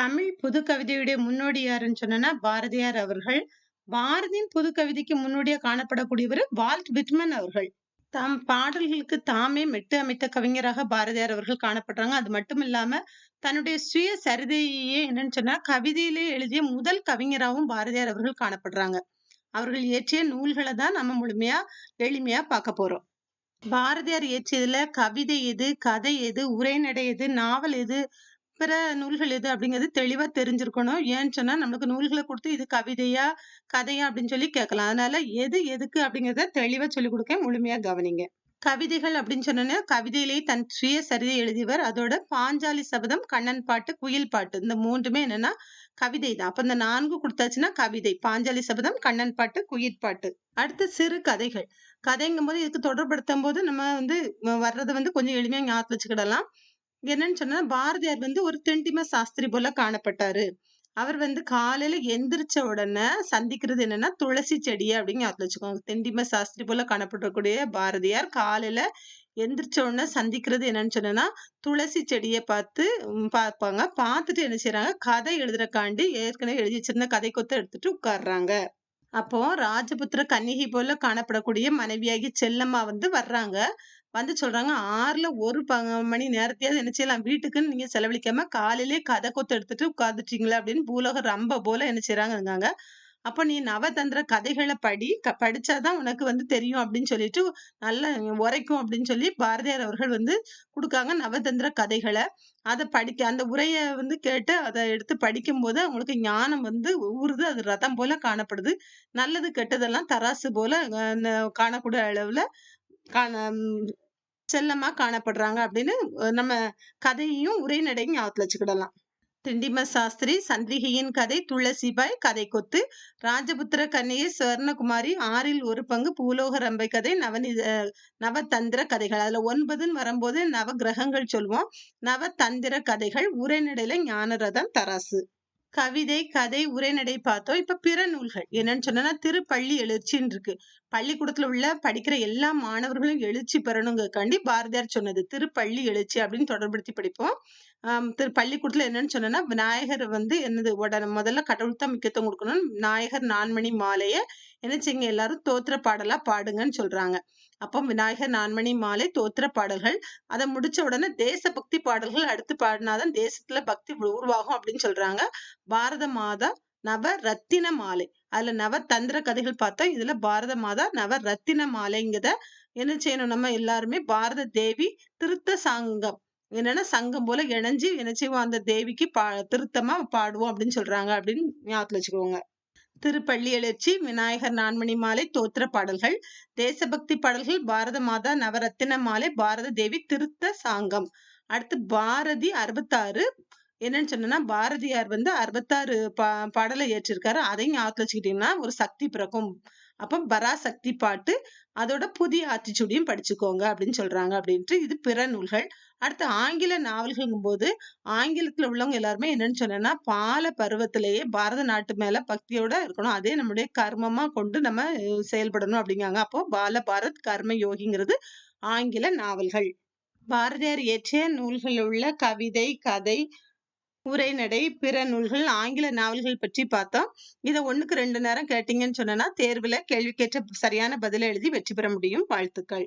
தமிழ் புதுக்கவிதையுடைய முன்னோடி யாருன்னு சொன்னேன்னா, பாரதியார் அவர்கள். பாரதியின் புதுக்கவிதைக்கு முன்னோடியா காணப்படக்கூடியவர் வால்ட் விட்மன் அவர்கள். தம் பாடல்களுக்கு தாமே மெட்டு அமைத்த கவிஞராக பாரதியார் அவர்கள் காணப்படுறாங்க. அது மட்டும் இல்லாம, தன்னுடைய சுய சரிதையே என்னன்னு சொன்னா, கவிதையிலே எழுதிய முதல் கவிஞராகவும் பாரதியார் அவர்கள் காணப்படுறாங்க. அவர்கள் இயற்றிய நூல்களை தான் நம்ம முழுமையா, எளிமையா பார்க்க போறோம். பாரதியார் இயற்றியதுல கவிதை எது, கதை எது, உரைநடை எது, நாவல் எது, பிற நூல்கள் எது அப்படிங்கிறது தெளிவா தெரிஞ்சிருக்கணும். ஏன்னு சொன்னா, நம்மளுக்கு நூல்களை கொடுத்து இது கவிதையா, கதையா அப்படின்னு சொல்லி கேட்கலாம். அதனால எது எதுக்கு அப்படிங்கிறத தெளிவா சொல்லிக் கொடுக்க முழுமையா கவனிங்க. கவிதைகள் அப்படின்னு சொன்னோனே, கவிதையிலேயே தன் சுய சரிதை எழுதியவர். அதோட பாஞ்சாலி சபதம், கண்ணன் பாட்டு, குயில் பாட்டு இந்த மூன்றுமே என்னன்னா கவிதை தான். அப்ப இந்த நான்கு குடுத்தாச்சுன்னா கவிதை. பாஞ்சாலி சபதம், கண்ணன் பாட்டு, குயில் பாட்டு. அடுத்து சிறு கதைகள். கதைங்கும் போது இதுக்கு தொடர்படுத்தும் போது நம்ம வந்து வர்றதை வந்து கொஞ்சம் எளிமையா ஞாபகம் வச்சுக்கிடலாம். என்னன்னு சொன்னா, பாரதியார் வந்து ஒரு திண்டிம சாஸ்திரி போல காணப்பட்டாரு. அவர் வந்து காலையில எந்திரிச்ச உடனே சந்திக்கிறது என்னன்னா, துளசி செடியை அப்படின்னு ஞாபகத்துல வச்சுக்கோங்க. திண்டிம சாஸ்திரி போல காணப்படக்கூடிய பாரதியார் காலையில எந்திரிச்ச உடனே சந்திக்கிறது என்னன்னு சொன்னேன்னா, துளசி செடியை பார்த்து பார்ப்பாங்க. பார்த்துட்டு என்ன செய்யறாங்க கதை எழுதுறக்காண்டி ஏற்கனவே எழுதி வச்சிருந்த கதை கொத்த எடுத்துட்டு உட்கார்றாங்க. அப்போ ராஜபுத்திர கன்னிகை போல காணப்படக்கூடிய மனைவியாகி செல்லம்மா வந்து வர்றாங்க. வந்து சொல்றாங்க, ஆறுல ஒரு ப மணி நேரத்தையாவது என்ன செய்யலாம், வீட்டுக்குன்னு நீங்க செலவழிக்காம காலையிலேயே கதை கொத்து எடுத்துட்டு உட்காந்துட்டீங்களா அப்படின்னு பூலோக ரம்ப போல என்ன செய்யறாங்க அப்ப நீ நவதந்திர கதைகளை படி. க படிச்சா தான் உனக்கு வந்து தெரியும் அப்படின்னு சொல்லிட்டு, நல்லா உரைக்கும் அப்படின்னு சொல்லி பாரதியார் அவர்கள் வந்து கொடுக்காங்க நவதந்திர கதைகளை அதை படிக்க அந்த உரைய வந்து கேட்டு அதை எடுத்து படிக்கும்போது அவங்களுக்கு ஞானம் வந்து ஊறுது. அது ரதம் போல காணப்படுது. நல்லது, கெட்டதெல்லாம் தராசு போல காணக்கூடிய அளவுல காண செல்லமா காணப்படுறாங்க அப்படின்னு நம்ம கதையையும், உரைநடையும் ஞாபகத்துல வச்சுக்கிடலாம். திண்டிம சாஸ்திரி, சந்திரிகையின் கதை, துளசிபாய், கதை கொத்து, ராஜபுத்திர கன்னிகை, சுவர்ணகுமாரி, ஆறில் ஒரு பங்கு, பூலோக ரம்பை கதை, நவநி நவதந்திர கதைகள். அதுல ஒன்பதுன்னு வரும்போது நவ கிரகங்கள் சொல்லுவோம். நவதந்திர கதைகள், உரைநடையில ஞானரதம், தராசு. கவிதை, கதை, உரைநடை பார்த்தோம். இப்ப பிற நூல்கள். என்னன்னு சொன்னா திருப்பள்ளி எழுச்சின்னு இருக்கு. பள்ளிக்கூடத்துல உள்ள படிக்கிற எல்லா மாணவர்களும் எழுச்சி பெறணுங்கக்காண்டி பாரதியார் சொன்னது. திருப்பள்ளி எழுச்சி அப்படின்னு தொடர்படுத்தி படிப்போம். ஆஹ் திரு பள்ளிக்கூடத்துல என்னன்னு சொன்னா விநாயகர் வந்து என்னது உடனே முதல்ல கடவுளுக்கு தான் முக்கியத்துவம் கொடுக்கணும் விநாயகர் நான்மணி மாலைய என்ன செய்யுங்க எல்லாரும் தோத்திர பாடலா பாடுங்கன்னு சொல்றாங்க. அப்போ விநாயகர் நான்மணி மாலை, தோத்திர பாடல்கள். அதை முடிச்ச உடனே தேசபக்தி பாடல்கள் அடுத்து பாடினாதான் தேசத்துல பக்தி உருவாகும் அப்படின்னு சொல்றாங்க. பாரத மாதா நவரத்தின மாலை. அதுல நவதந்திர கதைகள் பார்த்தோம். இதுல பாரத மாதா நவரத்தின மாலைங்கிறத என்ன செய்யணும் நம்ம எல்லாருமே பாரத தேவி திருத்த சங்கம். என்னன்னா சங்கம் போல இணைஞ்சு என்ன செய்வோம் அந்த தேவிக்கு பா திருத்தமா பாடுவோம் அப்படின்னு சொல்றாங்க அப்படின்னு ஞாபகத்துல வச்சுக்கோங்க. திருப்பள்ளி எழுச்சி, விநாயகர் நான்மணி மாலை, தோத்திர பாடல்கள், தேசபக்தி பாடல்கள், பாரத மாதா நவரத்தின மாலை, பாரத தேவி திருத்த சாங்கம். அடுத்து பாரதி 66 என்னன்னு சொன்னோம்னா பாரதியார் வந்து 66 பா பாடலை ஏற்றிருக்காரு அதையும் ஞாபகத்தில் வச்சுக்கிட்டீங்கன்னா, ஒரு சக்தி பிறக்கும். அப்போ பராசக்தி பாட்டு, அதோட புதிய ஆத்திச்சூடியும் படிச்சுக்கோங்க அப்படின்னு சொல்றாங்க அப்படின்ட்டு. இது பிற நூல்கள். அடுத்து ஆங்கில நாவல்கள்ங்கும்போது, ஆங்கிலத்துல உள்ளவங்க எல்லாருமே என்னன்னு சொன்னேன்னா, பால பருவத்திலேயே பாரத நாட்டு மேல பக்தியோட இருக்கணும். அதே நம்முடைய கர்மமா கொண்டு நம்ம செயல்படணும் அப்படிங்காங்க. அப்போ பால பாரத் கர்ம யோகிங்கிறது ஆங்கில நாவல்கள். பாரதியார் இயற்றிய நூல்களில் உள்ள கவிதை, கதை, உரைநடை, பிற நூல்கள், ஆங்கில நாவல்கள் பற்றி பார்த்தோம். இதை ஒண்ணுக்கு ரெண்டு நேரம் கேட்டீங்கன்னு சொன்னேன்னா, தேர்வுல கேள்விக்கேற்ற சரியான பதில எழுதி வெற்றி பெற முடியும். வாழ்த்துக்கள்.